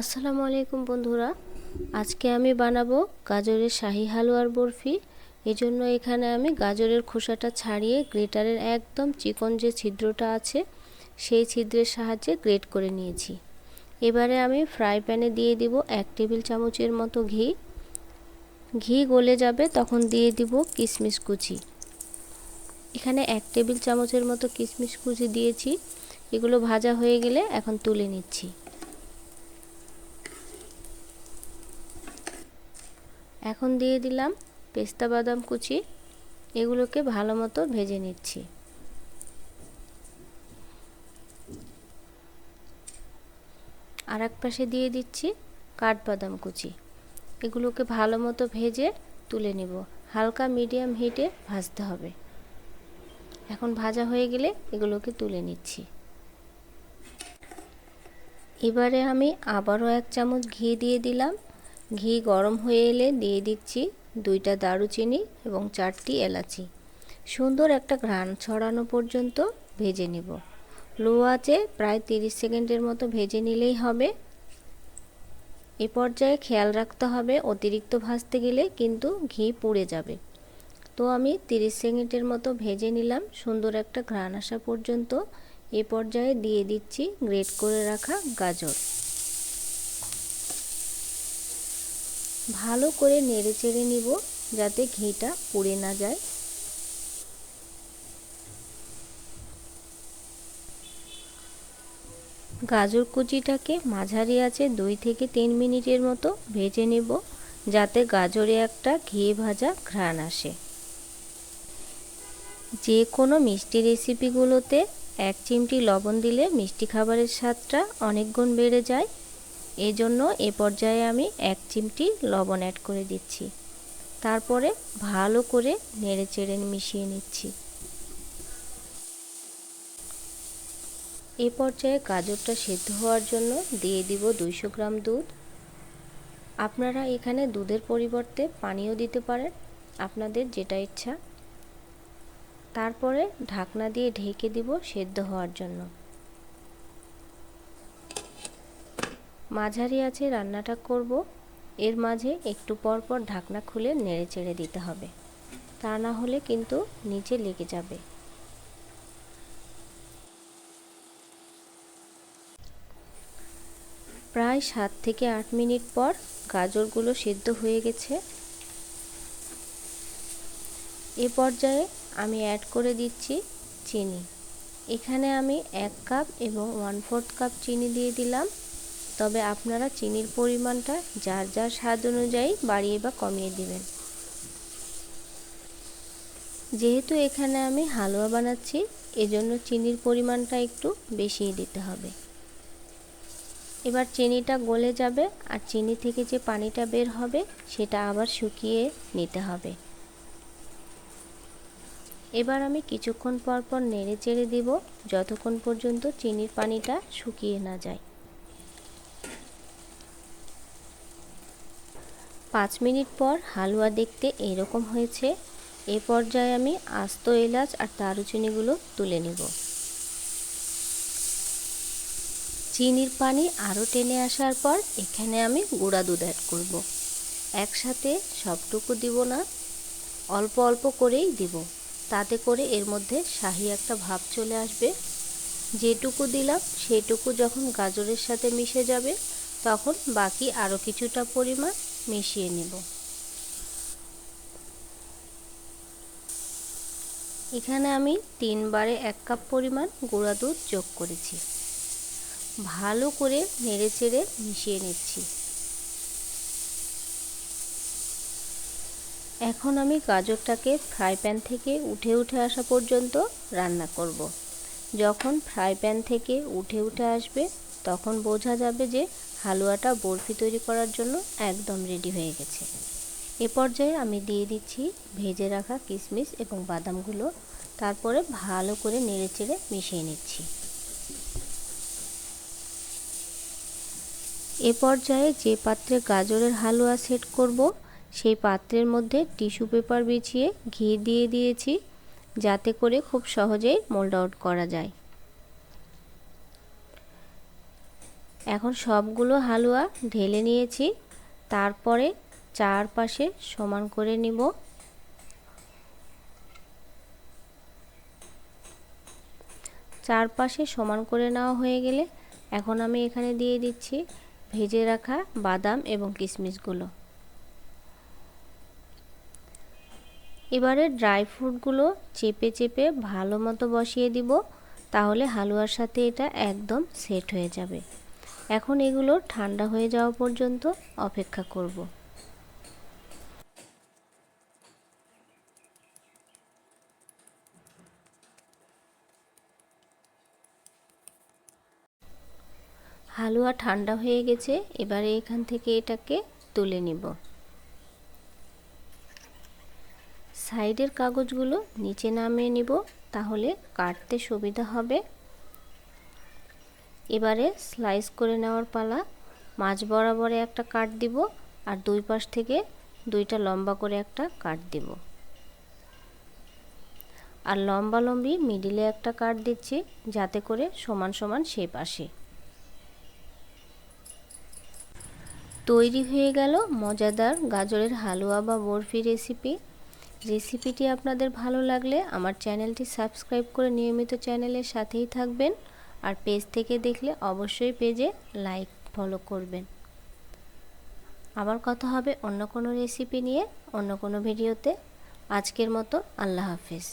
আসসালামু আলাইকুম বন্ধুরা। আজকে আমি বানাবো গাজরের শাহি হালুয়ার বরফি। এজন্য এখানে আমি গাজরের খোসাটা ছাড়িয়ে গ্রেটারের একদম চিকন যে ছিদ্রটা আছে, সেই ছিদ্রের সাহায্যে গ্রেট করে নিয়েছি। এবারে আমি ফ্রাই প্যানে দিয়ে দিব এক টেবিল চামচের মতো ঘি। ঘি গলে যাবে, তখন দিয়ে দিব কিশমিশ কুচি। এখানে এক টেবিল চামচের মতো কিশমিশ কুচি দিয়েছি। এগুলো ভাজা হয়ে গেলে এখন তুলে নিচ্ছি। এখন দিয়ে দিলাম পেস্তা বাদাম কুচি। এগুলোকে ভালো মতো ভেজে নিচ্ছি। আর এক পাশে দিয়ে দিচ্ছি কাঠবাদাম কুচি। এগুলোকে ভালো মতো ভেজে তুলে নেব। হালকা মিডিয়াম হিটে ভাজতে হবে। এখন ভাজা হয়ে গেলে এগুলোকে তুলে নিচ্ছি। এবারে আমি আবারও এক চামচ ঘি দিয়ে দিলাম। ঘি গরম হয়ে এলে দিয়ে দিচ্ছি দুইটা দারুচিনি এবং চারটি এলাচি। সুন্দর একটা ঘ্রাণ ছড়ানো পর্যন্ত ভেজে নিব। লো আঁচে প্রায় তিরিশ সেকেন্ডের মতো ভেজে নিলেই হবে। এ পর্যায়ে খেয়াল রাখতে হবে, অতিরিক্ত ভাজতে গেলে কিন্তু ঘি পুড়ে যাবে। তো আমি তিরিশ সেকেন্ডের মতো ভেজে নিলাম, সুন্দর একটা ঘ্রাণ আসা পর্যন্ত। এ পর্যায়ে দিয়ে দিচ্ছি গ্রেট করে রাখা গাজর। ভালো করে নেড়ে চেড়ে নিব যাতে ঘিটা পুড়ে না যায়। গাজর কুচিটাকে মাঝারি আছে দুই থেকে তিন মিনিটের মতো ভেজে নেব যাতে গাজরে একটা ঘি ভাজা ঘ্রাণ আসে। যে কোনো মিষ্টি রেসিপিগুলোতে এক চিমটি লবণ দিলে মিষ্টি খাবারের স্বাদটা অনেক গুণ বেড়ে যায়। এজন্য এ পর্যায়ে আমি এক চিমটি লবণ অ্যাড করে দিচ্ছি। তারপরে ভালো করে নেড়ে চেড়ে মিশিয়ে নিচ্ছি। এ পর্যায়ে গাজরটা সেদ্ধ হওয়ার জন্য দিয়ে দিব দুইশো গ্রাম দুধ। আপনারা এখানে দুধের পরিবর্তে পানিও দিতে পারেন, আপনাদের যেটা ইচ্ছা। তারপরে ঢাকনা দিয়ে ঢেকে দিব সেদ্ধ হওয়ার জন্য। মাঝারি আছে, রান্নাটা করব। এর মাঝে একটু পর পর ঢাকনা খুলে নেড়ে চেড়ে দিতে হবে। তা না হলে কিন্তু নিচে লেগে যাবে। প্রায় সাত থেকে আট মিনিট পর গাজরগুলো সেদ্ধ হয়ে গেছে। এ পর্যায়ে আমি অ্যাড করে দিচ্ছি চিনি। এখানে আমি এক কাপ এবং ওয়ান ফোর্থ কাপ চিনি দিয়ে দিলাম। তবে আপনারা চিনির পরিমাণটা যার যার স্বাদ অনুযায়ী বাড়িয়ে বা কমিয়ে দিবেন। যেহেতু এখানে আমি হালুয়া বানাচ্ছি, এজন্য চিনির পরিমাণটা একটু বেশিই দিতে হবে। এবার চিনিটা গলে যাবে আর চিনি থেকে যে পানিটা বের হবে, সেটা আবার শুকিয়ে নিতে হবে। এবার আমি কিছুক্ষণ পর পর নেড়ে চেড়ে দিব, যতক্ষণ পর্যন্ত চিনির পানিটা শুকিয়ে না যায়। পাঁচ মিনিট পর হালুয়া দেখতে এরকম হয়েছে। এ পর্যায়ে আমি আস্ত এলাচ আর দারুচিনিগুলো তুলে নেব। চিনির পানি আরও টেনে আসার পর এখানে আমি গুঁড়া দুধ অ্যাড করব। একসাথে সবটুকু দিব না, অল্প অল্প করেই দিব। তাতে করে এর মধ্যে শাহি একটা ভাব চলে আসবে। যেটুকু দিলাম সেটুকু যখন গাজরের সাথে মিশে যাবে, তখন বাকি আরও কিছুটা পরিমাণ মিশিয়ে নেব। এখানে আমি তিনবারে এক কাপ পরিমাণ গুঁড়া দুধ যোগ করেছি। ভালো করে নেড়ে চেড়ে মিশিয়ে নিচ্ছি। এখন আমি গাজরটাকে ফ্রাই প্যান থেকে উঠে উঠে আসা পর্যন্ত রান্না করব। যখন ফ্রাই প্যান থেকে উঠে উঠে আসবে তখন বোঝা যাবে যে হালুয়াটা বরফি তৈরি করার জন্য একদম রেডি হয়ে গেছে। এ পর্যায়ে আমি দিয়ে দিচ্ছি ভেজে রাখা কিশমিশ এবং বাদামগুলো। তারপরে ভালো করে নেড়ে চেড়ে মিশিয়ে নিচ্ছি। এ পর্যায়ে যে পাত্রে গাজরের হালুয়া সেট করব, সেই পাত্রের মধ্যে টিস্যু পেপার বিছিয়ে ঘি দিয়ে দিয়েছি, যাতে করে খুব সহজেই মোল্ড আউট করা যায়। এখন সবগুলো হালুয়া ঢেলে নিয়েছি। তারপরে চারপাশে সমান করে নিব। চারপাশে সমান করে নেওয়া হয়ে গেলে এখন আমি এখানে দিয়ে দিচ্ছি ভেজে রাখা বাদাম এবং কিশমিশগুলো। এবারে ড্রাই ফ্রুটগুলো চেপে চেপে ভালো মতো বসিয়ে দিব, তাহলে হালুয়ার সাথে এটা একদম সেট হয়ে যাবে। এখন এগুলো ঠান্ডা হয়ে যাওয়া পর্যন্ত অপেক্ষা করব। হালুয়া ঠান্ডা হয়ে গেছে, এবারে এখান থেকে এটাকে তুলে নিব। সাইডের কাগজগুলো নিচে নামিয়ে নিব, তাহলে কাটতে সুবিধা হবে। এবারে স্লাইস করে নেওয়ার পালা। মাছ বরাবরে একটা কাট দিব আর দুই পাশ থেকে দুইটা লম্বা করে একটা কাট দিব। আর লম্বা লম্বি মিডিলে একটা কাট দিচ্ছি যাতে করে সমান সমান শেপ আসে। তৈরি হয়ে গেল মজাদার গাজরের হালুয়া বা বরফি রেসিপি রেসিপিটি আপনাদের ভালো লাগলে আমার চ্যানেলটি সাবস্ক্রাইব করে নিয়মিত চ্যানেলের সাথেই থাকবেন। আর পেজ থেকে দেখলে অবশ্যই পেজে লাইক ফলো করবেন। আবার কথা হবে অন্য কোনো রেসিপি নিয়ে অন্য কোনো ভিডিওতে আজকের মতো আল্লাহ হাফিজ।